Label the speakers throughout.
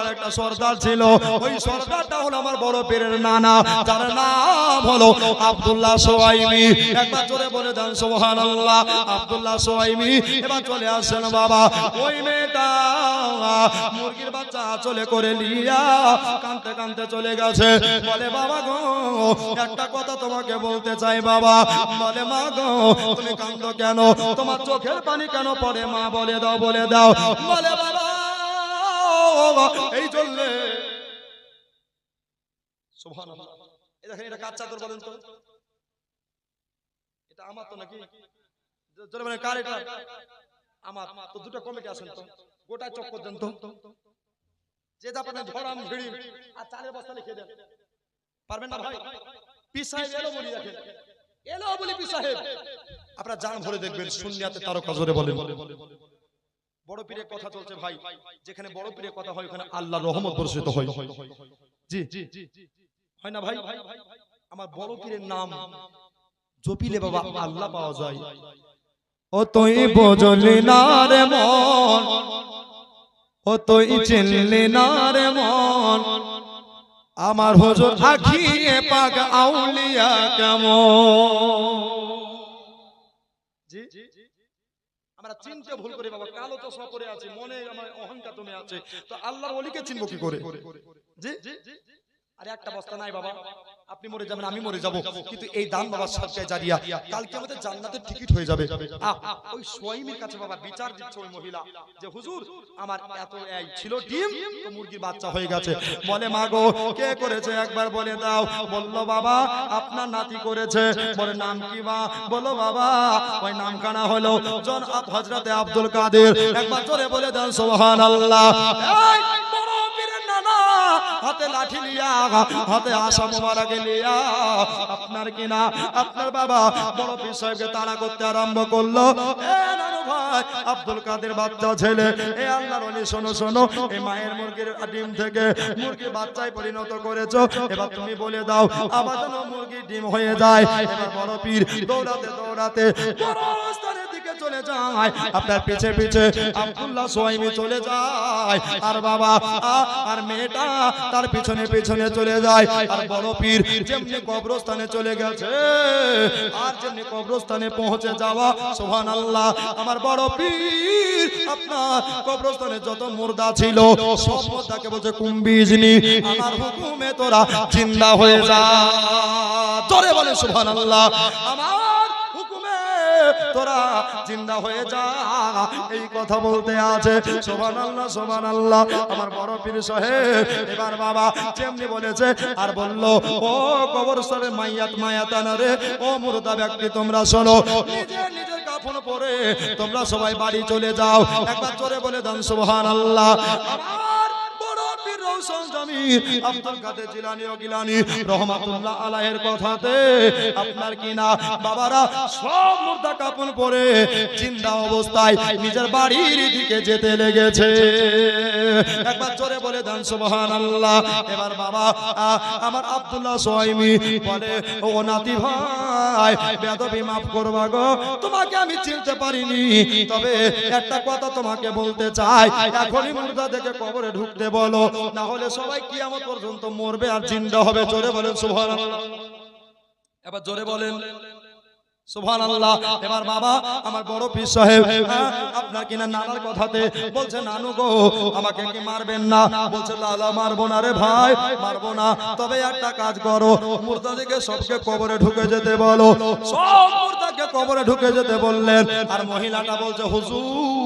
Speaker 1: এলাকার একটা সর্দার ছিল। ওই সর্দারটা হলো আমার বড় পীরের নানা। যার নাম হলো আব্দুল্লাহ সোয়াইমি একবার জোরে বলে দেন, সুবহানাল্লাহ। আব্দুল্লাহ সোয়াইমি এবার চলে আসেন বাবা। ওই মেয়েটা মুরগির বাচ্চা চলে করে লিয়া কানতে কানতে চলে গেছে। বলে, বাবা গো, একটা কথা তোমাকে বলতে চাই বাবা। বলে, মা গো, তুমি কান্দো কেন? তোমার চোখের পানি কেন পড়ে? মা, বলে দাও বলে দাও। বলে, বাবা এই চললে দেখেন এটা কার চাদর বলেন তো? এটা আমার তো নাকি? জোরে কার এটা? আমার। তো দুটো কমিটি আছেন তো? গোটা চক্কর দেন যে আপনার ধরাম ভিড়ি। আর চালের বস্তা লিখে দেন। পারবেন না ভাই? পি সাহেব এলো বলি দেখেন। এলো বলি পি সাহেব। আপনারা জান ভরে দেখবেন শূন্যাতে তারকা জোরে বলেন। বড় পীরের কথা চলছে ভাই যেখানে বড় পীরের কথা হয় ওখানে আল্লাহর রহমত বর্ষিত হয়। জি জি হয় না ভাই? আমার বড় পীরের নাম জপিলে বাবা আল্লাহ পাওয়া যায়। ও তুই বোঝলি না রে মন। ও তুই চিনলি না রে মন। আমার হুজুর আখিয়ে পাক আউলিয়া কেমন জি আমরা চিনতে ভুল করি বাবা কালো চশমা পরে আছে মনে আমার অহংকার তুমি আছে। তো আল্লাহর অলিকে চিনবো কি করে জি। আরে একটা বস্তা নাই বাবা। আপনি মরে যাবেন আমি মরে যাব। কিন্তু এই দান বাবা সবচেয়ে জারিয়া কালকে আমাদের জান্নাতের টিকিট হয়ে যাবে। আহ, ওই সোয়াইমের কাছে বাবা বিচার দিচ্ছে ওই মহিলা। যে হুজুর আমার এত এই ছিল ডিম তো মুরগির বাচ্চা হয়ে গেছে। বলে মা গো কে করেছে? একবার বলে দাও। বলল বাবা আপনার নাতি করেছে। বলে নাম কি মা? বলো বাবা ওই নাম কানা হলো জন হজরতে আব্দুল কাদের। একবার জোরে বলে দেন সুবহানাল্লাহ। হাতে আশা মোবারকে লিয়া আপনার কিনা, আপনার বাবা বড় পীর সাহেবকে তাড়া করতে আরম্ভ করল। এ আব্দুল কাদের বাচ্চা ছেলে, এ আল্লাহর ওলি, শোনো শোনো এই মায়ের মুরগির ডিম থেকে মুরগি বাচ্চায় পরিণত করেছ। এবার তুমি বলে দাও, আবার মুরগির ডিম হয়ে যায়। এবার বড় পীর দৌড়াতে দৌড়াতে চলে যায়। আপনার পিছে পিছে আব্দুল্লাহ সোয়াইমি চলে যায়। আর বাবা আর মেয়েটা তার পিছনে পিছনে চলে যায়। আর বড় পীর যেমনি কবরস্থানে চলে গেছে, আর যেমনি কবরস্থানে পৌঁছে যাওয়া সোহান আল্লাহ আমার বড় পীর, আপনার কবরস্থানে যত মুর্দা ছিল, সব মুর্দাকে বলছে কুম্বিজনি আমার হুকুমে তোরা জিন্দা হয়ে যা। তোরে বলে সোহান আল্লাহ আমার তোরা জিন্দা হয়ে যা। এই কথা বলতে আছে সোমান আল্লাহ সোমান আল্লাহ আমার বড় পীর সাহেব, এবার বাবা যেমনি বলেছে আর বলল, ও মাইয়াত রে, ও মুর্দা ব্যক্তি, তোমরা শোনো তোমরা সবাই বাড়ি চলে যাও। একবার জোরে বলে দেন সুবহান আল্লাহ আমার আব্দুল্লাহ মাফ করবা গো। তোমাকে আমি চিনতে পারিনি। তবে একটা কথা তোমাকে বলতে চাই। এখনই মুর্দা কবরে ঢুকতে বলো, না হলে সবাই কিয়ামত পর্যন্ত মরবে আর জিন্দা হবে জোরে বলেন সুবহানাল্লাহ। এবার জোরে বলেন হ্যাঁ, তবে একটা কাজ করো সবকে কবরে ঢুকে যেতে সব কবরে ঢুকে যেতে বললেন আর মহিলাটা বলছে হুজুর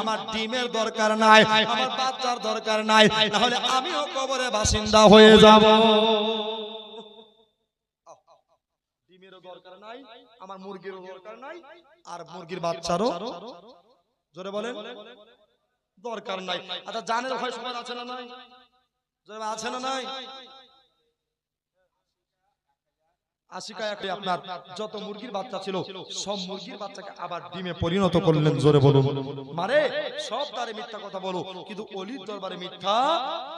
Speaker 1: আমার ডিমের দরকার নাই, আমার বাচ্চার দরকার নাই তাহলে আমিও কবরে বাসিন্দা হয়ে যাব। দরকার নাই, আমার মুরগিরও দরকার নাই, আর মুরগির বাচ্চারও জোরে বলেন, দরকার নাই। আচ্ছা জানের ভয় সবার আছে না নাই? জোরে আছে না নাই? আশিকা একটা আপনার যত মুরগির বাচ্চা ছিল সব মুরগির বাচ্চাকে আবার ডিমে পরিণত করলেন জোরে বলুন। মানে সব তারে মিথ্যা কথা বলো কিন্তু অলির দরবারে মিথ্যা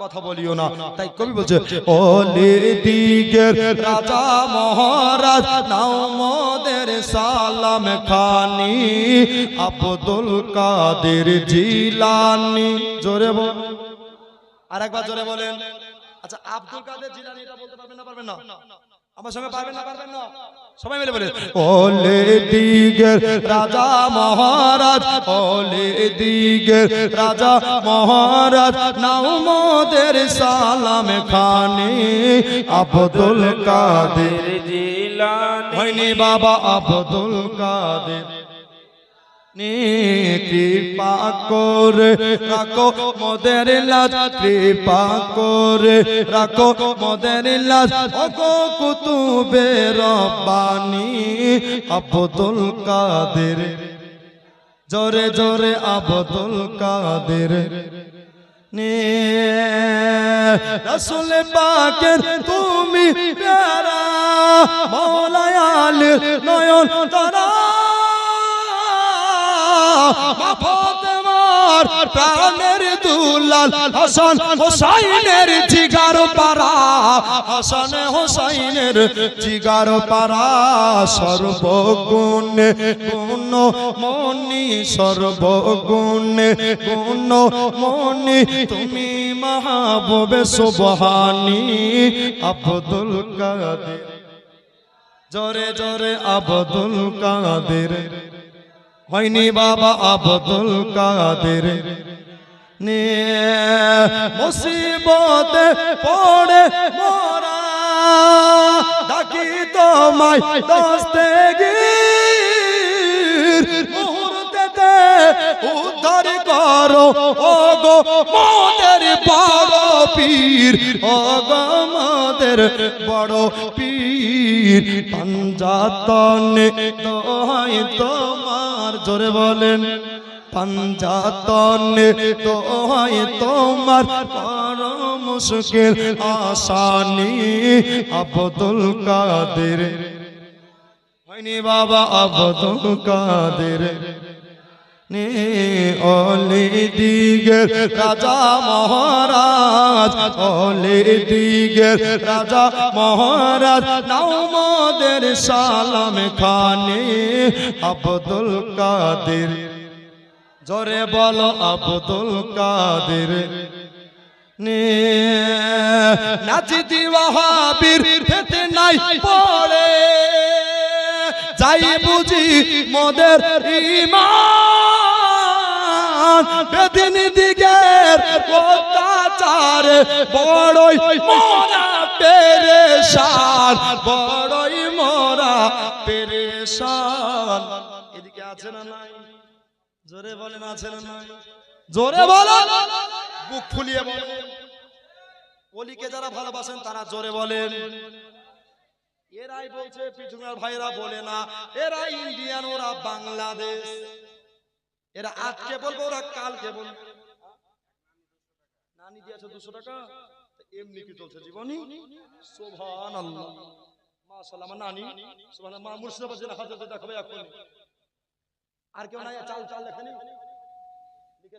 Speaker 1: কথা বলিও না। তাই কবি বলছে অলির দিগের রাজা মহারাজ নাও মোদের সালাম খানি আব্দুল কাদের জিলানি। জোরে বল। আর একবার জোরে বলেন। আচ্ছা আব্দুল কাদের জিলানি এটা বলতে পারবেন না পারবেন না? আমার সঙ্গে পারবেন না। পারবেন না। সবাই মিলে বলে ওলে দিগের রাজা মহারাজ ওলে দিগের রাজা মহারাজ নাও মোদের সালাম খানি। আব্দুল কাদের
Speaker 2: জিলানি।
Speaker 1: হয়নি বাবা আব্দুল কাদের নি কৃপা করে রাখো মোদের লাজ, কৃপা করে, রাখো মোদের লাজ, ওগো কুতুবে রব্বানি, আব্দুল কাদের। জোরে জোরে আব্দুল কাদের। রসুল পাকের তুমি প্যারা মৌলায়াল নয়ন তারা প্রাণের দুলাল হাসান হোসাইনের জিগার পারা হাসান হোসাইনের জিগার পারা সর্বগুণ গুণ মনি, সর্বগুণ গুণ মনি, তুমি মাহবুবে সুবহানি আব্দুল কাদের। জোরে জোরে আব্দুল কাদের। হয়নি বাবা আব্দুল কাদের। নে মুসিবতে পড়ে মোরা। ডাকি তোমায় দস্তে গির। মুহূর্তেতে উদ্ধার করো। ও গো মোদের বড় পীর। ও গো মোদের বড় পীর। পাঞ্জাতনে দোহাই তোমার জোরে বলেন পাঞ্জাতনে হয় তোমার বড় মুশকিল আসানি আব্দুল কাদের। হয়নি বাবা আব্দুল কাদের। অলি দিগের রাজা মহারাজ অলি দিগের রাজা মহারাজ, নাও মোদের সালাম খানে, আব্দুল কাদের। জোরে বলো, আব্দুল কাদের। নে নাচি ওয়াহাবির ফেতে নাই পড়ে, যাই বুঝি মোদের ইমান বেদিন দিগের অত্যাচার, বড়ই মোরা পেরেশান, বড়ই মোরা পেরেশান। এদিকে আছে না নাই? জোরে বলেন, আছে না নাই? জোরে বলেন। বুক ফুলিয়ে বলেন। অলিকে যারা ভালোবাসেন, তারা জোরে বলেন। এরাই বলছে পিছুনার ভাইরা বলে না। এরা ইন্ডিয়ান, ওরা বাংলাদেশ। এরা আজকে বলব ওরা কালকে বলবে। নানি দিয়েছে দুশো টাকা এমনি কি চলছে জীবনী? সোভান আল্লাহ মাশাআল্লাহ আমার নানি সোভান মা মুর্শিদাবাদ জেলা হাজার দেখাবে এখন আর কেউ নাই চাল চাল লেখেনি লিখেছেন, আহ, সুবহানাল্লাহ, মাশাআল্লাহ, মাশাআল্লাহ।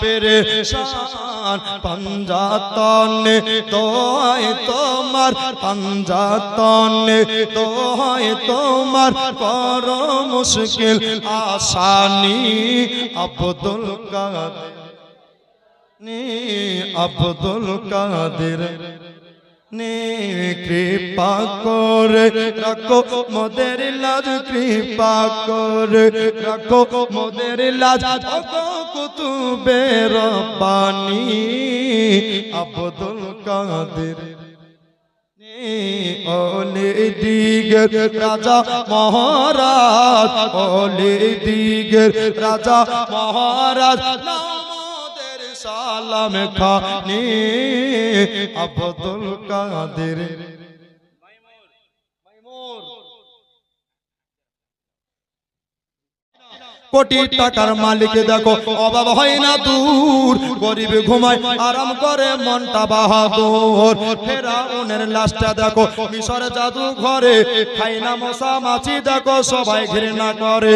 Speaker 1: পেরেশান, পঞ্জাতনে দোহাই তোমার, পঞ্জাতনে হয় তোমার পর মুশকিল আসানি আব্দুল কাদের, নি আব্দুল কাদের। কৃপা করে রাখো মোদের লাজ, কৃপা করে রাখো মোদের লাজ। ওগো কুতুবে রব্বানি আব্দুল কাদের। ওলে দিগের রাজা মহারাজ ওলে দিগের রাজা মহারাজ সালাম খানি আব্দুল কাদের। কোটি টাকার মালিক দেখো অভাব হয় না দূর। গরিব ঘুমায় আরাম করে মনটা বাহাদুর। ফেরাউনের লাশটা দেখো মিশর জাদু ঘরে খাই না মশা মাছি দেখো সবাই ঘৃণা করে।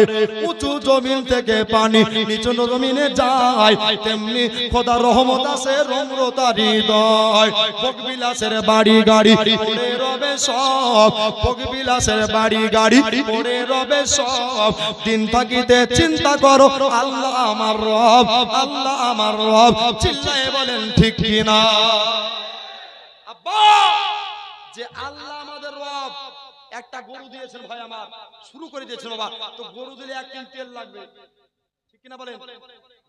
Speaker 1: উঁচু জমিন থেকে পানি নিচু জমিনে যায়। তেমনি খোদা রহমত আছে রম্রতা হৃদয়। ভোগ বিলাসের বাড়ি গাড়ি পড়ে রবে সব। ভোগ বিলাসের বাড়ি গাড়ি পড়ে রবে সব। দিন থাকিতে চিন্তা করো, আল্লাহ আমার রব, আল্লাহ আমার রব, চিল্লায় বলেন ঠিক কিনা? আব্বা, যে আল্লাহ আমাদের রব, একটা গরু দিয়েছেন ভাই আমার, শুরু করে দিয়েছেন বাবা, তো গরু দিলে এক কেজি তেল লাগবে, ঠিক কিনা বলেন?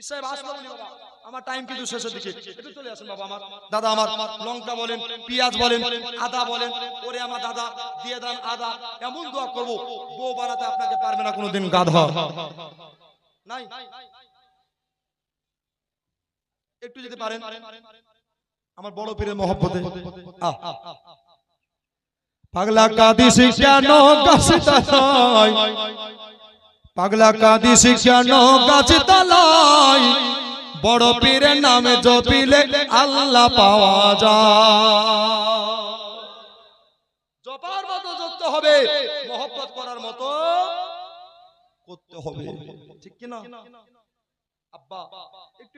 Speaker 1: পীর সাহেব আসলো বলে বাবা। আমার টাইম কিন্তু শেষের দিকে। একটু চলে আসুন বাবা আমার। দাদা আমার লঙ্কা বলেন পেঁয়াজ বলেন আদা বলেন ওরে আমার দাদা দিয়ে দেন আদা। এমন দোয়া করব বউ বানাতে আপনাকে পারবে না কোনোদিন গাধা নাই? একটু যদি পারেন। আমার বড় পীরের মহব্বতে। পাগলা কাদিস কেন পাগলা কাদিস কেন গাছ তালাই বড় পীরের নামে জপিলে আল্লাহ পাওয়া যায়। জপার মতো জপতে হবে মহব্বত করার মতো করতে হবে। ঠিক কিনা? আব্বা।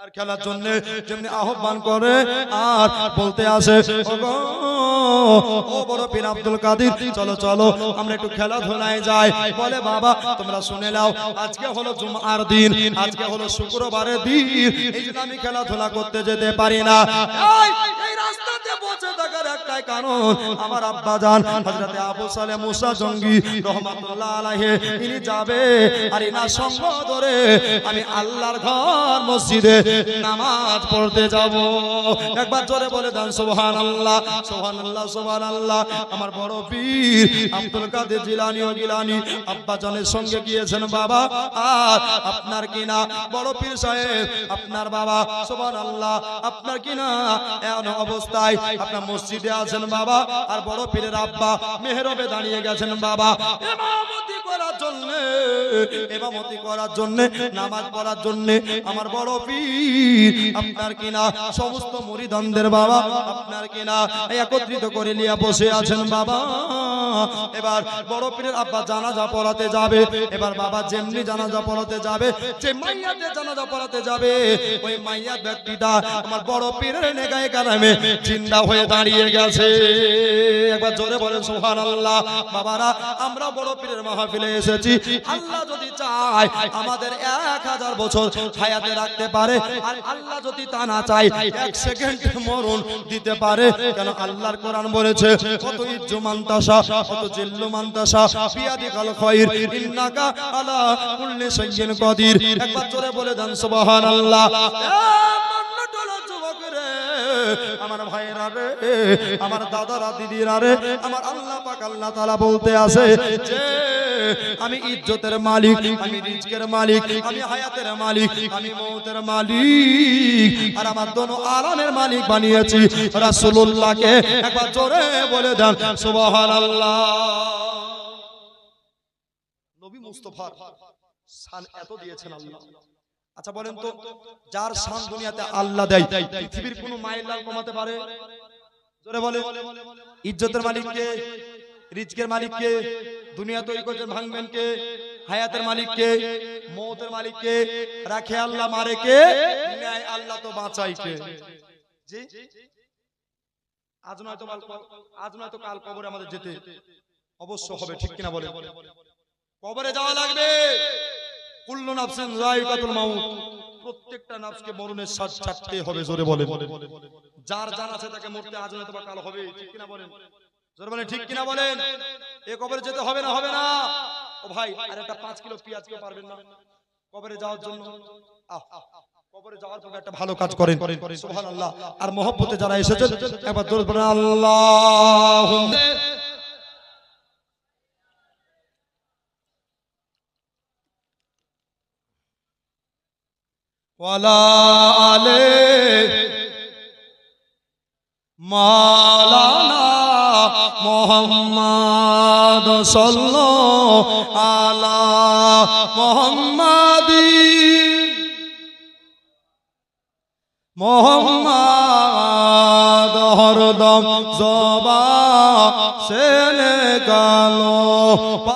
Speaker 1: আর খেলার জন্য যেমনি আহ্বান করে আর বলতে আসে ও বড় পীর আব্দুল কাদির চলো চলো আমরা একটু খেলাধুলায় যাই। বলে বাবা তোমরা শুনে নাও আজকে হলো জুমার দিন আজকে হলো শুক্রবারের দিন এই জন্য আমি খেলাধুলা করতে যেতে পারি না। থাকার কারণ আমার আব্বা জান হযরতে আবু সালে মুসা জঙ্গি, রহমাতুল্লাহ আলাইহি, ইনি যাবে আর ইনার সঙ্গ আমি আল্লাহর ঘর মসজিদে নামাজ পড়তে যাব। একবার জোরে বলে দেন, সুবহানাল্লাহ সুবহানাল্লাহ সুবহানাল্লাহ। আমার বড় পীর আব্দুল কাদের জিলানী ও গিলানি আব্বা জানের সঙ্গে গিয়েছেন, বাবা, আর আপনার কিনা বড় পীর সাহেব, আপনার বাবা, সুবহানাল্লাহ, আপনার কিনা এমন অবস্থায় আপনার মসজিদে আছেন বাবা আর বড় পীরের আব্বা মেহরবে দাঁড়িয়ে গেছেন বাবা। জন্য করার জন্য, নামাজ পড়ার জন্য, আমার বড় পীর, আপনার কিনা সমস্ত বাবা, আপনার কিনা একত্রিত করে নিয়ে বসে আছেন বাবা। এবার বড় পীরের আব্বা জানাজা পড়াতে যাবে, এবার বাবা যেমনি জানাজা পড়াতে যাবে, যে মাইয়াতে জানাজা পড়াতে যাবে, ওই মাইয়া ব্যক্তিটা আমার বড় পীরের নেগায় জিন্দা হয়ে দাঁড়িয়ে গেছে। একবার জোরে বলেন, সুবহানাল্লাহ। বাবারা, আমরা বড় পীরের মাহফিলে এসেছি আল্লাহ যদি চায়, আমাদের এক হাজার বছর হায়াতে রাখতে পারে। আর আল্লাহ যদি তা না চায়, এক সেকেন্ড মরণ দিতে পারে। কেন আল্লাহর কোরআন বলেছে, কত ইজ্জু মান্তাসা, কত জিল্লু মান্তাসা, বিয়াদি কাল খায়র ইন্নাকা আলা কুল্লি শাইইন কাদির। একবার জোরে বলে দেন, সুবহানাল্লাহ। আমার ভাইরা রে, আমার দাদারা, দিদিরা রে, আমার আল্লাহ পাক আল্লাহ তাআলা বলতে আছে যে আমি ইজ্জতের মালিক, আমি রিজকের মালিক, আমি হায়াতের মালিক, আমি মৌতের মালিক। আর আমার দোনো আরামের মালিক বানিয়েছি। রাসূলুল্লাহকে একবার জোরে বলে দেন, সুবহানাল্লাহ। নবী মুস্তাফার শান এত দিয়েছেন আল্লাহ। আচ্ছা বলেন তো, যার শান দুনিয়াতে আল্লাহ দেয়, পৃথিবীর কোনো মায়ের লাল কমাতে পারে? জোরে বলে। ইজ্জতের মালিককে, রিজকের মালিককে দুনিয়া তৈরি করছেন ভাঙবেন কে হায়াতের মালিককে মৌতের মালিককে রাখে আল্লাহ মারে কে ন্যায় আল্লাহ তো বাঁচাই কে জি? আজ নয়তো কাল আজ নয়তো কাল কবরে আমাদের যেতে। অবশ্য হবে ঠিক কিনা বলে কবরে যাওয়া লাগবে। কুল্লু নাফসিন যায়িকাতুল মাউত। প্রত্যেকটা নাফসকে মরণের স্বাদ ছাড়তে হবে জোরে বলে যার জান আছে তাকে মরতে আজ নয়তো বা কাল হবে ঠিক কিনা বলেন। জোরে ঠিক কিনা বলেন? এ কবরে যেতে হবে না হবে না? ও ভাই আর একটা পাঁচ কিলো পেঁয়াজ কেউ পারবেন না। কবরে যাওয়ার জন্য। আহ, কবরে যাওয়ার পর একটা ভালো কাজ করেন। সুবহানাল্লাহ। আর মহব্বতে যারা এসেছেন একবার দরুদ পড়েন আল্লাহ ওয়ালা আলে মাওলানা মোহাম্মদ সল্ল আলা মোহাম্মদি মোহাম্মদ হরদম জবা সেনে গালো